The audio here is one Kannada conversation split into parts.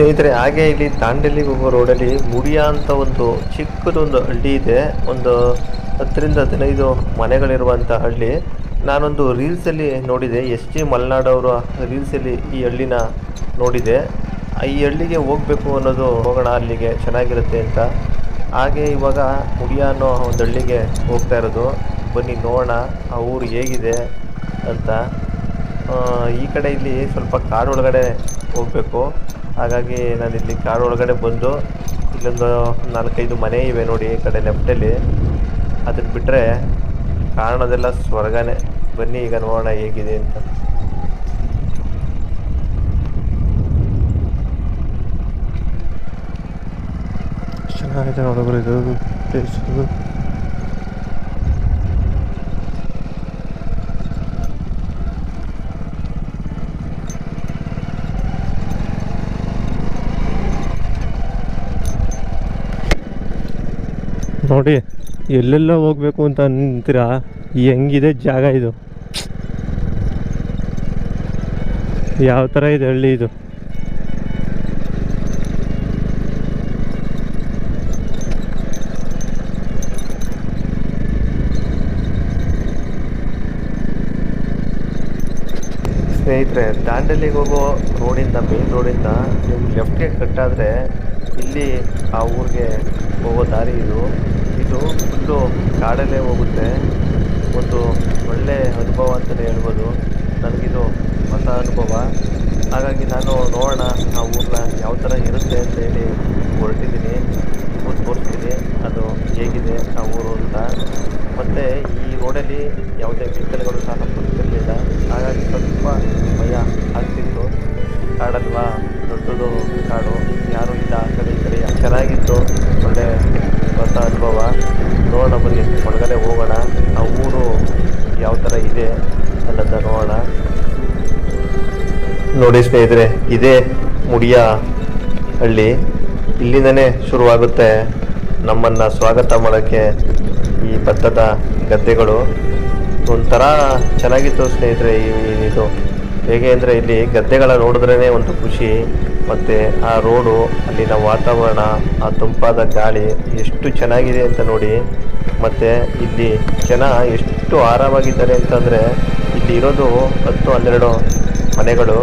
ಸ್ನೇಹಿತರೆ, ಹಾಗೆ ಇಲ್ಲಿ ದಾಂಡೇಲಿಗೆ ಹೋಗೋ ರೋಡಲ್ಲಿ ಮುಡಿಯಾ ಅಂತ ಒಂದು ಚಿಕ್ಕದೊಂದು ಹಳ್ಳಿ ಇದೆ. ಒಂದು ಹತ್ತರಿಂದ ಹದಿನೈದು ಮನೆಗಳಿರುವಂಥ ಹಳ್ಳಿ. ನಾನೊಂದು ರೀಲ್ಸಲ್ಲಿ ನೋಡಿದೆ. ಎಸ್ ಜಿ ಮಲ್ನಾಡವರ ರೀಲ್ಸಲ್ಲಿ ಈ ಹಳ್ಳಿನ ನೋಡಿದೆ. ಈ ಹಳ್ಳಿಗೆ ಹೋಗಬೇಕು ಅನ್ನೋದು ಹೋಗೋಣ, ಅಲ್ಲಿಗೆ ಚೆನ್ನಾಗಿರುತ್ತೆ ಅಂತ. ಹಾಗೆ ಇವಾಗ ಮುಡಿಯ ಅನ್ನೋ ಒಂದು ಹಳ್ಳಿಗೆ ಹೋಗ್ತಾ ಇರೋದು. ಬನ್ನಿ, ನೋಡೋಣ, ಆ ಊರು ಹೇಗಿದೆ ಅಂತ. ಈ ಕಡೆ ಇಲ್ಲಿ ಸ್ವಲ್ಪ ಕಾಡೊಳಗಡೆ ಹೋಗಬೇಕು. ಹಾಗಾಗಿ ನಾನು ಇಲ್ಲಿ ಒಳಗಡೆ ಬಂದು ಇಲ್ಲೊಂದು ನಾಲ್ಕೈದು ಮನೆ ಇವೆ ನೋಡಿ ಈ ಕಡೆ ಲೆಫ್ಟಲ್ಲಿ ಅದನ್ನ ಬಿಟ್ಟರೆ ಕಾಣೋದೆಲ್ಲ ಸ್ವರ್ಗನೇ. ಬನ್ನಿ ಈಗ ನೋಡೋಣ ಹೇಗಿದೆ ಅಂತ. ಚೆನ್ನಾಗಿದೆ ನೋಡೋರು ಇದು ಪ್ಲೇಸು ನೋಡಿ, ಎಲ್ಲೆಲ್ಲ ಹೋಗ್ಬೇಕು ಅಂತ ಅಂತೀರಾ ಹೆಂಗಿದೆ ಜಾಗ ಇದು. ಯಾವ ಥರ ಇದೆ ಹಳ್ಳಿ ಇದು. ಸ್ನೇಹಿತರೆ, ದಾಂಡೇಲಿಗೆ ಹೋಗೋ ರೋಡಿಂದ ಮೇನ್ ರೋಡಿಂದ ನೀವು ಲೆಫ್ಟ್ಗೆ ಕಟ್ಟಾದರೆ ಇಲ್ಲಿ ಆ ಊರಿಗೆ ಹೋಗೋ ದಾರಿ ಇದು. ಇದು ಫುಲ್ಲು ಕಾಡಲ್ಲೇ ಹೋಗುತ್ತೆ. ಒಂದು ಒಳ್ಳೆ ಅನುಭವ ಅಂತಲೇ ಹೇಳ್ಬೋದು. ನನಗಿದು ಹೊಸ ಅನುಭವ. ಹಾಗಾಗಿ ನಾನು ನೋಡೋಣ ಆ ಊರನ್ನ ಯಾವ ಥರ ಇರುತ್ತೆ ಅಂತ ಹೇಳಿ ಹೊರಟಿದ್ದೀನಿ. ನಿಮಗೂ ತೋರಿಸ್ತೀನಿ ಅದು ಹೇಗಿದೆ ಆ ಊರು ಅಂತ. ಮತ್ತು ಈ ರೋಡಲ್ಲಿ ಯಾವುದೇ ವೆಹಿಕಲ್ಗಳು ಸಹ ಬರ್ತಿರಲಿಲ್ಲ ಹಾಗಾಗಿ ಸ್ವಲ್ಪ ಭಯ ಆಗ್ತಿತ್ತು. ಕಾಡಲ್ವಾ? ದೊಡ್ಡದು ಕಾಡು. ಇದೆ ಎಲ್ಲ ನೋಡೋಣ. ನೋಡಿ ಸ್ನೇಹಿತರೆ, ಇದೇ ಮುಡಿಯ ಹಳ್ಳಿ ಇಲ್ಲಿಂದನೇ ಶುರುವಾಗುತ್ತೆ ನಮ್ಮನ್ನು ಸ್ವಾಗತ ಮಾಡೋಕ್ಕೆ ಈ ಭತ್ತದ ಗದ್ದೆಗಳು. ಒಂಥರ ಚೆನ್ನಾಗಿತ್ತು ಸ್ನೇಹಿತರೆ ಈ- ಇದು. ಹೇಗೆ ಅಂದರೆ ಇಲ್ಲಿ ಗದ್ದೆಗಳ ನೋಡಿದ್ರೇ ಒಂದು ಖುಷಿ. ಮತ್ತು ಆ ರೋಡು, ಅಲ್ಲಿನ ವಾತಾವರಣ, ಆ ತಂಪಾದ ಗಾಳಿ ಎಷ್ಟು ಚೆನ್ನಾಗಿದೆ ಅಂತ ನೋಡಿ. ಮತ್ತು ಇಲ್ಲಿ ಜನ ಎಷ್ಟು ಆರಾಮಾಗಿದ್ದಾರೆ ಅಂತಂದರೆ ಇಲ್ಲಿ ಇರೋದು ಹತ್ತು, ಹನ್ನೆರಡು ಮನೆಗಳು.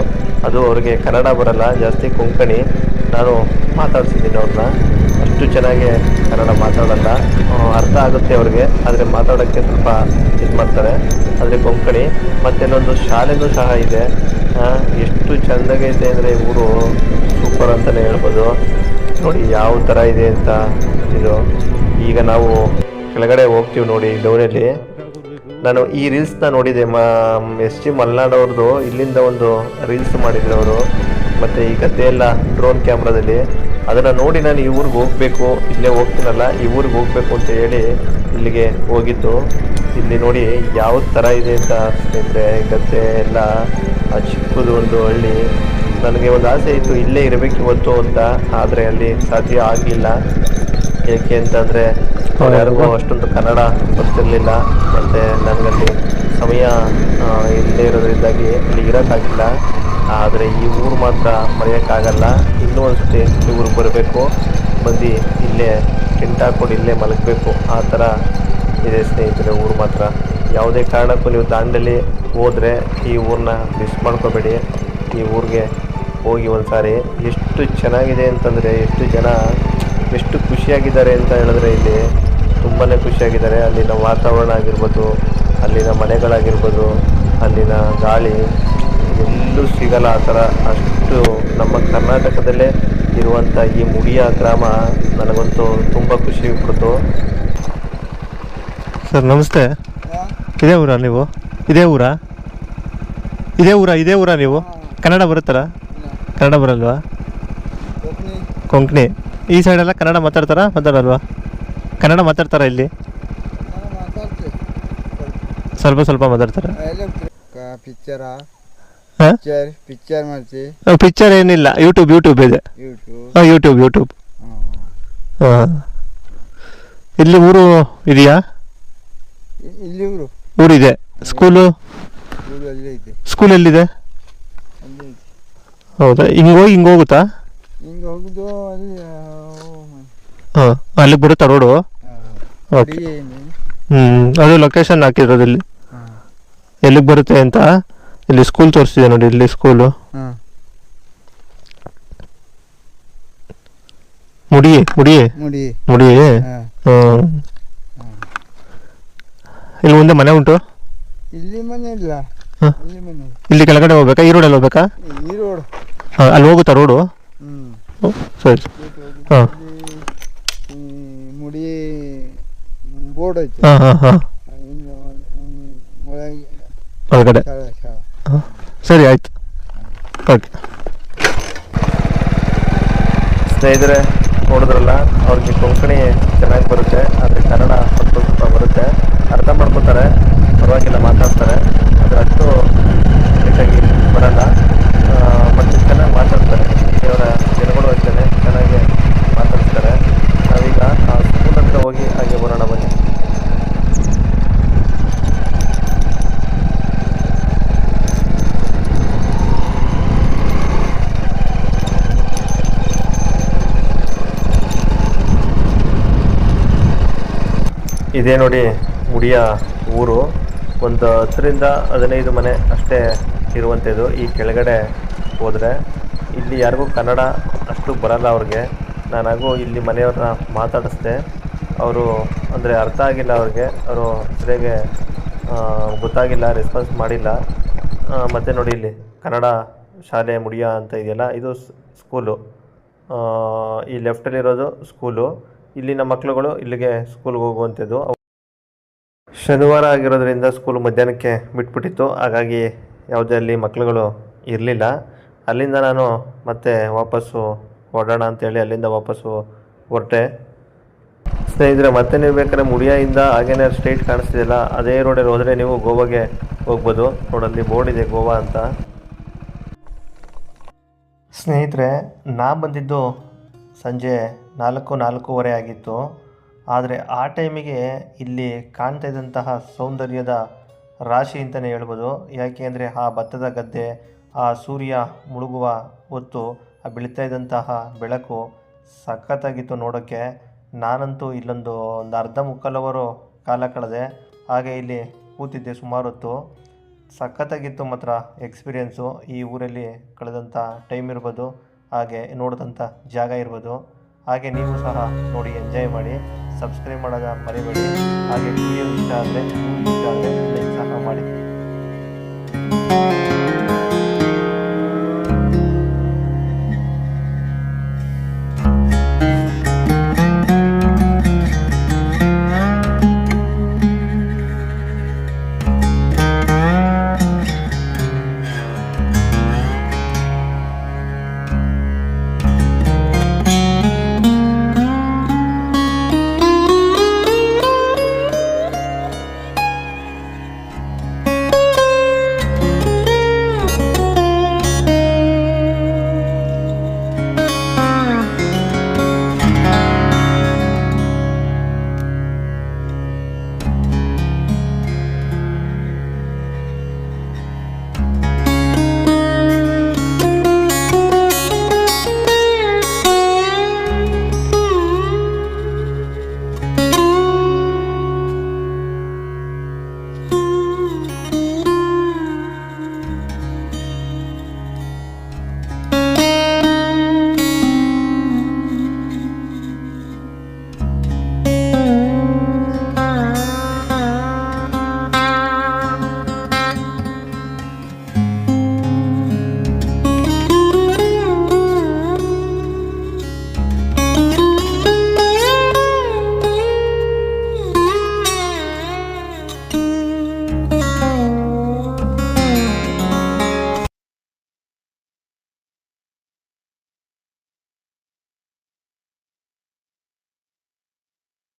ಅದು ಅವ್ರಿಗೆ ಕನ್ನಡ ಬರಲ್ಲ, ಜಾಸ್ತಿ ಕೊಂಕಣಿ. ನಾನು ಮಾತಾಡ್ಸಿದ್ದೀನಿ ಅವ್ರನ್ನ. ಅಷ್ಟು ಚೆನ್ನಾಗಿ ಕನ್ನಡ ಮಾತಾಡಲ್ಲ. ಅರ್ಥ ಆಗುತ್ತೆ ಅವ್ರಿಗೆ, ಆದರೆ ಮಾತಾಡೋಕ್ಕೆ ಸ್ವಲ್ಪ ಇದು ಮಾಡ್ತಾರೆ. ಆದರೆ ಕೊಂಕಣಿ ಮತ್ತಿನ್ನೊಂದು ಶಾಲೆನೂ ಸಹ ಇದೆ. ಎಷ್ಟು ಚೆಂದಾಗೈತೆ ಅಂದರೆ ಊರು ಸೂಪರ್ ಅಂತಲೇ ಹೇಳ್ಬೋದು. ನೋಡಿ, ಯಾವ ಥರ ಇದೆ ಅಂತ ಇದು. ಈಗ ನಾವು ಕೆಳಗಡೆ ಹೋಗ್ತೀವಿ ನೋಡಿ ಡೌನಲ್ಲಿ ನಾನು ಈ ರೀಲ್ಸ್ನ ನೋಡಿದೆ, ಮ, ಎಸ್ ಜಿ ಮಲ್ನಾಡ್ ಅವ್ರದ್ದು ಇಲ್ಲಿಂದ ಒಂದು ರೀಲ್ಸ್ ಮಾಡಿದ್ರು ಅವರು. ಮತ್ತು ಈ ಗದ್ದೆ ಎಲ್ಲ ಡ್ರೋನ್ ಕ್ಯಾಮ್ರಾದಲ್ಲಿ. ಅದನ್ನು ನೋಡಿ ನಾನು ಈ ಊರಿಗೆ ಹೋಗಬೇಕು. ಇಲ್ಲೇ ಹೋಗ್ತೀನಲ್ಲ, ಈ ಊರಿಗೆ ಹೋಗಬೇಕು ಅಂತ ಹೇಳಿ ಇಲ್ಲಿಗೆ ಹೋಗಿದ್ದು. ಇಲ್ಲಿ ನೋಡಿ ಯಾವ ಥರ ಇದೆ ಅಂತ ಸ್ನೇಹಿತರೆ ಗದ್ದೆ ಎಲ್ಲ ಆ ಚಿಕ್ಕದು ಒಂದು ಹಳ್ಳಿ. ನನಗೆ ಒಂದು ಆಸೆ ಇತ್ತು, ಇಲ್ಲೇ ಇರಬೇಕು ಇವತ್ತು ಅಂತ. ಆದರೆ ಅಲ್ಲಿ ಸಾಧ್ಯ ಆಗಲಿಲ್ಲ ಏಕೆ ಅಂತಂದರೆ ಯಾರಿಗೂ ಅಷ್ಟೊಂದು ಕನ್ನಡ ಗೊತ್ತಿರಲಿಲ್ಲ. ಮತ್ತು ನನಗಲ್ಲಿ ಸಮಯ ಇಲ್ಲದೆ ಇರೋದ್ರಿಂದಾಗಿ ಅಲ್ಲಿ ಇರೋಕ್ಕಾಗಿಲ್ಲ. ಆದರೆ ಈ ಊರು ಮಾತ್ರ ಮರೆಯೋಕ್ಕಾಗಲ್ಲ. ಇನ್ನೂ ಒಂದ್ಸತಿ ಈ ಊರಿಗೆ ಬರಬೇಕು. ಬಂದು ಇಲ್ಲೇ ಟೆಂಟ್ ಹಾಕ್ಕೊಂಡು ಇಲ್ಲೇ ಮಲಗಬೇಕು. ಆ ಥರ ಇದೆ ಸ್ನೇಹಿತರೆ ಊರು ಮಾತ್ರ. ಯಾವುದೇ ಕಾರಣಕ್ಕೂ ನೀವು ದಾಂಡಲಿ ಹೋದರೆ ಈ ಊರನ್ನ ಮಿಸ್ ಮಾಡ್ಕೋಬೇಡಿ. ಈ ಊರಿಗೆ ಹೋಗಿ ಒಂದು ಸಾರಿ ಎಷ್ಟು ಚೆನ್ನಾಗಿದೆ ಅಂತಂದರೆ ಎಷ್ಟು ಜನ ಎಷ್ಟು ಖುಷಿಯಾಗಿದ್ದಾರೆ ಅಂತ ಹೇಳಿದ್ರೆ ಇಲ್ಲಿ ತುಂಬಾ ಖುಷಿಯಾಗಿದ್ದಾರೆ. ಅಲ್ಲಿನ ವಾತಾವರಣ ಆಗಿರ್ಬೋದು, ಅಲ್ಲಿನ ಮನೆಗಳಾಗಿರ್ಬೋದು, ಅಲ್ಲಿನ ಗಾಳಿ, ಎಲ್ಲೂ ಸಿಗಲ್ಲ ಆ ಥರ ಅಷ್ಟು ನಮ್ಮ ಕರ್ನಾಟಕದಲ್ಲೇ ಇರುವಂಥ ಈ ಮುಡಿಯ ಗ್ರಾಮ ನನಗಂತೂ ತುಂಬ ಖುಷಿ ಕೊಡ್ತು ಸರ್, ನಮಸ್ತೆ. ಇದೇ ಊರಾ ನೀವು? ಇದೇ ಊರಾ? ಇದೇ ಊರಾ ಇದೇ ಊರಾ ನೀವು? ಕನ್ನಡ ಬರುತ್ತಲ್ಲ? ಕನ್ನಡ ಬರಲ್ವಾ? ಕೊಂಕಣಿ. ಈ ಸೈಡೆಲ್ಲ ಕನ್ನಡ ಮಾತಾಡ್ತಾರಾ? ಮಾತಾಡಲ್ವಾ? ಕನ್ನಡ ಮಾತಾಡ್ತಾರಾ ಇಲ್ಲಿ? ಸ್ವಲ್ಪ ಸ್ವಲ್ಪ ಮಾತಾಡ್ತಾರೆ? ಪಿಕ್ಚರಾ ಹಾಂ? ಪಿಕ್ಚರ್ ಪಿಕ್ಚರ್ ಮಾಡ್ತಿ. ಪಿಕ್ಚರ್ ಏನಿಲ್ಲ. ಯೂಟ್ಯೂಬ್ ಯೂಟ್ಯೂಬ್ ಇದೆ. ಯೂಟ್ಯೂಬ್ ಹಾಂ ಯೂಟ್ಯೂಬ್ ಯೂಟ್ಯೂಬ್ ಹಾಂ. ಇಲ್ಲಿ ಊರು ಇದೆಯಾ? ಇಲ್ಲಿ ಊರು. ಊರಿದೆ. ಸ್ಕೂಲು ಸ್ಕೂಲ್ ಎಲ್ಲಿದೆ? ಹೌದಾ? ಹಿಂಗೆ ಹೋಗಿ ಹಿಂಗೆ ಹೋಗುತ್ತಾ? ಹಿಂಗೆ ಹೋಗುದು ಅಲ್ಲಿ ಹಾಂ ಅಲ್ಲಿಗೆ ಬರುತ್ತಾ ರೋಡು ಓಕೆ ಹ್ಞೂ ಅದು ಲೊಕೇಶನ್ ಹಾಕಿರೋದು ಇಲ್ಲಿ ಎಲ್ಲಿಗೆ ಬರುತ್ತೆ ಅಂತ ಇಲ್ಲಿ ಸ್ಕೂಲ್ ತೋರಿಸ್ತಿದೆ ನೋಡಿ ಇಲ್ಲಿ ಸ್ಕೂಲು ಮುಡಿ. ಮುಡಿ ಮುಡಿ ಹ್ಮ್. ಇಲ್ಲಿ ಮುಂದೆ ಮನೆ ಉಂಟು? ಇಲ್ಲಿ ಮನೆ ಇಲ್ಲ. ಇಲ್ಲಿ. ಕೆಳಗಡೆ ಹೋಗ್ಬೇಕಾ? ಈ ರೋಡಲ್ಲಿ ಹೋಗ್ಬೇಕಾ? ಈ ರೋಡ್ ಹಾಂ ಅಲ್ಲಿ ಹೋಗುತ್ತಾ ರೋಡು ಹ್ಮ್, ಸರಿ. ಹಾ. ಈ ಮುಡಿ ಬೋರ್ಡ್ ಐತೆ. ಹಾಂ ಹಾಂ ಹಾಂ. ಒಂದು ಒಳಗೆ ಒಳಗಡೆ. ಹಾಂ. ಸರಿ ಆಯ್ತು. ಓಕೆ. ಸ್ನೇಹಿತರೆ ನೋಡಿದ್ರಲ್ಲ ಅವ್ರಿಗೆ ಕೊಂಕಣಿ ಚೆನ್ನಾಗಿ ಬರುತ್ತೆ ಆದರೆ ಕನ್ನಡ ಸ್ವಲ್ಪ ಸ್ವಲ್ಪ ಬರುತ್ತೆ. ಅರ್ಥ ಮಾಡ್ಕೋತಾರೆ ಪರವಾಗಿಲ್ಲ ಮಾತಾಡ್ತಾರೆ ಆದರೆ ಅಷ್ಟು ನೀಟಾಗಿ ಬರಲ್ಲ ಆ, ಮತ್ತೆ ಚೆನ್ನಾಗಿ ಮಾತಾಡ್ತಾರೆ ಇವರ ಜನಗಳು ಅಷ್ಟೇ ಚೆನ್ನಾಗಿ ಮಾತಾಡ್ತಾರೆ ನಾವೀಗ ಆ ಸ್ಕೂಲ್ ಹತ್ರ ಹೋಗಿ ಹಾಗೆ ಬರೋಣ ಬನ್ನಿ ಇದೇ ನೋಡಿ ಮುಡಿಯ ಊರು. ಒಂದು ಹತ್ತರಿಂದ ಹದಿನೈದು ಮನೆ ಅಷ್ಟೇ ಇರುವಂಥದ್ದು ಈ ಕೆಳಗಡೆ ಹೋದರೆ. ಇಲ್ಲಿ ಯಾರಿಗೂ ಕನ್ನಡ ಅಷ್ಟು ಬರಲ್ಲ ಅವ್ರಿಗೆ. ನಾನಾಗೂ ಇಲ್ಲಿ ಮನೆಯವ್ರನ್ನ ಮಾತಾಡಿಸ್ದೆ. ಅವರು ಅಂದರೆ ಅರ್ಥ ಆಗಿಲ್ಲ ಅವ್ರಿಗೆ. ಅವರು ಸರಿಯಾಗಿ ಗೊತ್ತಾಗಿಲ್ಲ ರೆಸ್ಪಾನ್ಸ್ ಮಾಡಿಲ್ಲ. ಮತ್ತು ನೋಡಿ ಇಲ್ಲಿ ಕನ್ನಡ ಶಾಲೆ ಮುಡಿಯ ಅಂತ ಇದೆಯಲ್ಲ, ಇದು ಸ್ಕೂಲು ಈ ಲೆಫ್ಟಲ್ಲಿರೋದು ಸ್ಕೂಲು ಇಲ್ಲಿನ ಮಕ್ಕಳುಗಳು ಇಲ್ಲಿಗೆ ಸ್ಕೂಲ್ಗೆ ಹೋಗುವಂಥದ್ದು. ಶನಿವಾರ ಆಗಿರೋದ್ರಿಂದ ಸ್ಕೂಲ್ ಮಧ್ಯಾಹ್ನಕ್ಕೆ ಬಿಟ್ಬಿಟ್ಟಿತ್ತು. ಹಾಗಾಗಿ ಯಾವುದೇ ಅಲ್ಲಿ ಮಕ್ಕಳುಗಳು ಇರಲಿಲ್ಲ. ಅಲ್ಲಿಂದ ನಾನು ಮತ್ತೆ ವಾಪಸ್ಸು ಹೊರಡೋಣ ಅಂತೇಳಿ ಅಲ್ಲಿಂದ ವಾಪಸ್ಸು ಹೊರಟೆ. ಸ್ನೇಹಿತರೆ, ಮತ್ತೆ ನೀವು ಬೇಕಾದ್ರೆ ಮುಡಿಯಾಯಿಂದ ಹಾಗೇನೆ ಸ್ಟ್ರೈಟ್ ಕಾಣಿಸ್ತಿದೆಯಲ್ಲ, ಅದೇ ರೋಡಲ್ಲಿ ಹೋದರೆ ನೀವು ಗೋವಾಗೆ ಹೋಗ್ಬೋದು. ರೋಡಲ್ಲಿ ಬೋರ್ಡ್ ಇದೆ ಗೋವಾ ಅಂತ. ಸ್ನೇಹಿತರೆ, ನಾ ಬಂದಿದ್ದು ಸಂಜೆ ನಾಲ್ಕು ನಾಲ್ಕೂವರೆ ಆಗಿತ್ತು. ಆದರೆ ಆ ಟೈಮಿಗೆ ಇಲ್ಲಿ ಕಾಣ್ತಾ ಇದ್ದಂತಹ ಸೌಂದರ್ಯದ ರಾಶಿ ಅಂತಲೇ ಹೇಳ್ಬೋದು. ಯಾಕೆ ಅಂದರೆ ಆ ಭತ್ತದ ಗದ್ದೆ, ಆ ಸೂರ್ಯ ಮುಳುಗುವ ಹೊತ್ತು, ಆ ಬೀಳ್ತಾ ಇದ್ದಂತಹ ಬೆಳಕು ಸಖತ್ತಾಗಿತ್ತು ನೋಡೋಕ್ಕೆ. ನಾನಂತೂ ಇಲ್ಲೊಂದು ಒಂದು ಅರ್ಧ ಮುಕ್ಕಾಲವರು ಕಾಲ ಕಳೆದೆ. ಹಾಗೆ ಇಲ್ಲಿ ಕೂತಿದ್ದೆ ಸುಮಾರು ಹೊತ್ತು. ಸಖತ್ತಾಗಿತ್ತು ಮಾತ್ರ ಎಕ್ಸ್ಪೀರಿಯೆನ್ಸು. ಈ ಊರಲ್ಲಿ ಕಳೆದಂಥ ಟೈಮ್ ಇರ್ಬೋದು, ಹಾಗೆ ನೋಡಿದಂಥ ಜಾಗ ಇರ್ಬೋದು. ಹಾಗೆ ನೀವು ಸಹ ನೋಡಿ ಎಂಜಾಯ್ ಮಾಡಿ ಸಬ್ಸ್ಕ್ರೈಬ್ ಮಾಡೋದ ಮರಿಬೇಡಿ. ಹಾಗೆ ವಿಡಿಯೋ ಇಷ್ಟ ಆದರೆ ಇಷ್ಟ ಆದರೆ ಲೈಕ್ ಸಹ ಮಾಡಿ.